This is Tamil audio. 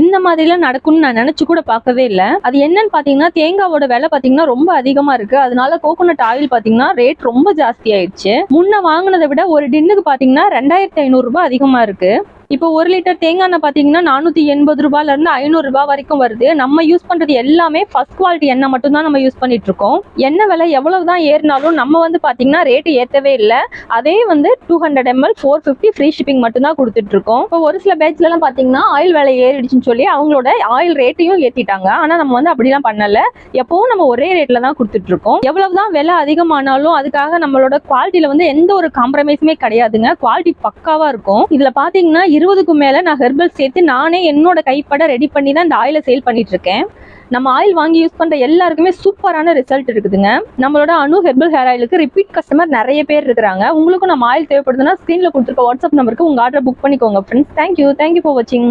இந்த மாதிரிலாம் நடக்கும்னு நான் நினைச்சு கூட பார்க்கவே இல்லை. அது என்னன்னு பாத்தீங்கன்னா தேங்காவோட விலை பாத்தீங்கன்னா ரொம்ப அதிகமா இருக்கு. அதனால கோகோனட் ஆயில் பாத்தீங்கன்னா ரேட் ரொம்ப ஜாஸ்தி ஆயிடுச்சு. முன்ன வாங்கினதை விட ஒரு டின்னுக்கு பாத்தீங்கன்னா ரெண்டாயிரத்தி ஐநூறு ரூபாய் அதிகமா இருக்கு. இப்போ ஒரு லிட்டர் தேங்காய் எண்ணெய் பார்த்தீங்கன்னா நானூற்றி எண்பது ரூபாயில இருந்து ஐநூறு ரூபாய் வரைக்கும் வருது. நம்ம யூஸ் பண்ணுறது எல்லாமே ஃபர்ஸ்ட் குவாலிட்டி எண்ணெய் மட்டும் தான் நம்ம யூஸ் பண்ணிட்டு இருக்கோம். எண்ணெய் விலை எவ்வளவு தான் ஏறினாலும் நம்ம வந்து பார்த்தீங்கன்னா ரேட்டு ஏற்றவே இல்லை. அதே வந்து two hundred ml four fifty free shipping மட்டும் தான் கொடுத்துட்டு இருக்கோம். இப்போ ஒரு சில பேட்ச்லலாம் பார்த்தீங்கன்னா ஆயில் விலை ஏறிடுச்சுன்னு சொல்லி அவங்களோட ஆயில் ரேட்டையும் ஏற்றிட்டாங்க ஆனால் நம்ம வந்து அப்படிலாம் பண்ணலை. எப்பவும் நம்ம ஒரே ரேட்டில் தான் கொடுத்துட்டு இருக்கோம். எவ்வளவுதான் விலை அதிகமானாலும் அதுக்காக நம்மளோட குவாலிட்டியில் வந்து எந்த ஒரு காம்ப்ரமைஸுமே கிடையாதுங்க. குவாலிட்டி பக்காவாக இருக்கும். இதில் பார்த்தீங்கன்னா இருபதுக்கும் மேல நான் ஹெர்பல் சேர்த்து நானே என்னோட கைப்பட ரெடி பண்ணி தான் இந்த ஆயிலை சேல் பண்ணிட்டு இருக்கேன் நம்ம ஆயில் வாங்கி யூஸ் பண்ற எல்லாருக்குமே சூப்பரான ரிசல்ட் இருக்குதுங்க. நம்மளோட அணு ஹெர்பல் ஹேர் ஆயிலுக்கு ரிப்பீட் கஸ்டமர் நிறைய பேர் இருக்கிறாங்க. உங்களுக்கும் நம்ம ஆயில் தேவைப்படுதுன்னா ஸ்க்ரீனில் கொடுத்துருக்க வாட்ஸ்அப் நம்பருக்கு உங்க ஆர்டர் புக் பண்ணிக்கோங்க. Friends thank you thank you for வாட்சிங்